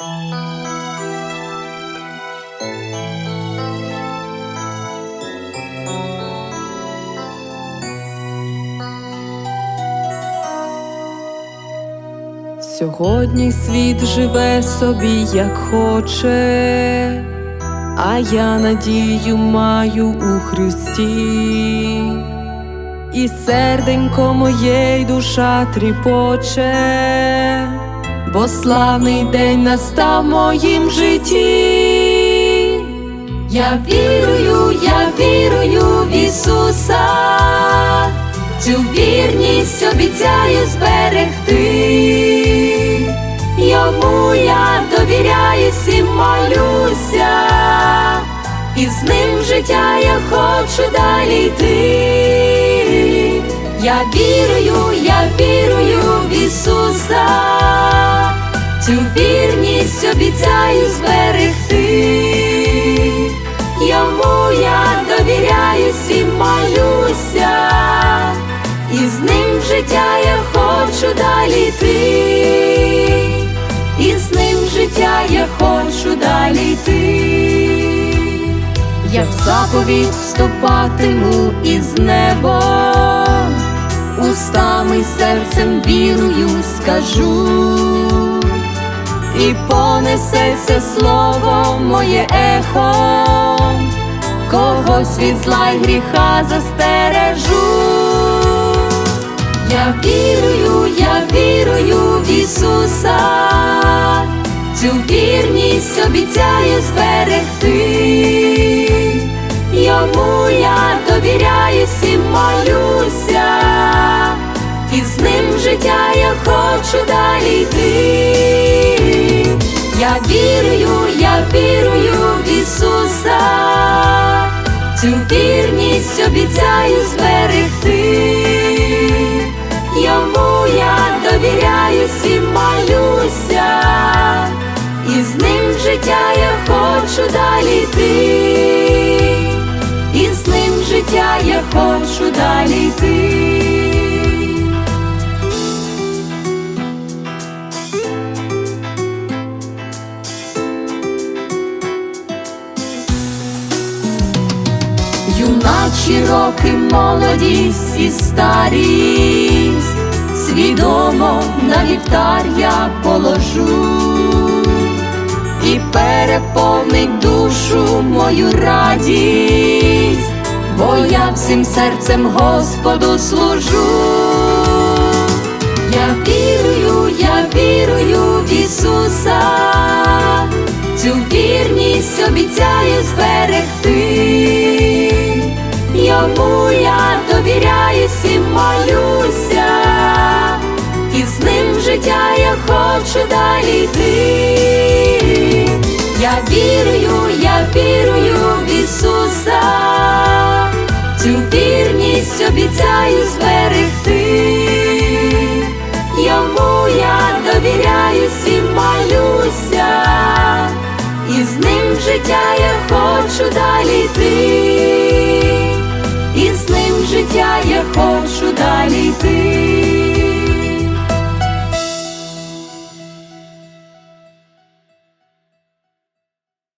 Сьогодні світ живе собі, як хоче, а я надію маю у Христі, і серденько моє й душа тріпоче, бо славний день настав в моїм житті. Я вірую, я вірую в Ісуса, цю вірність обіцяю зберегти. Йому я довіряюсь і молюся, і з ним життя я хочу далі йти. Я вірую, я вірую цю вірність обіцяю зберегти. Йому я довіряюсь і молюся, і з ним життя я хочу далі йти, і з ним життя я хочу далі йти, я в заповідь вступатиму із небом, устами серцем вірую, скажу і понесеться слово моє ехо, когось від зла й гріха застережу. Я вірую, я вірую в Ісуса, цю вірність обіцяю зберегти. Йому я довіряюсь і молюся, Я вірую, я вірую в Ісуса, цю вірність обіцяю зберегти. Йому я довіряюсь і молюся, і з ним життя я хочу далі йти, і з ним життя я хочу далі йти. Юначі роки, молодість і старість, свідомо на вівтар я положу. І переповнить душу мою радість, бо я всім серцем Господу служу. Я вірую, довіряюсь і молюся, і з ним життя я хочу далі йти. Я вірую, я вірую в Ісуса, цю вірність обіцяю зберегти. Йому я довіряюсь і молюся, і з ним життя я хочу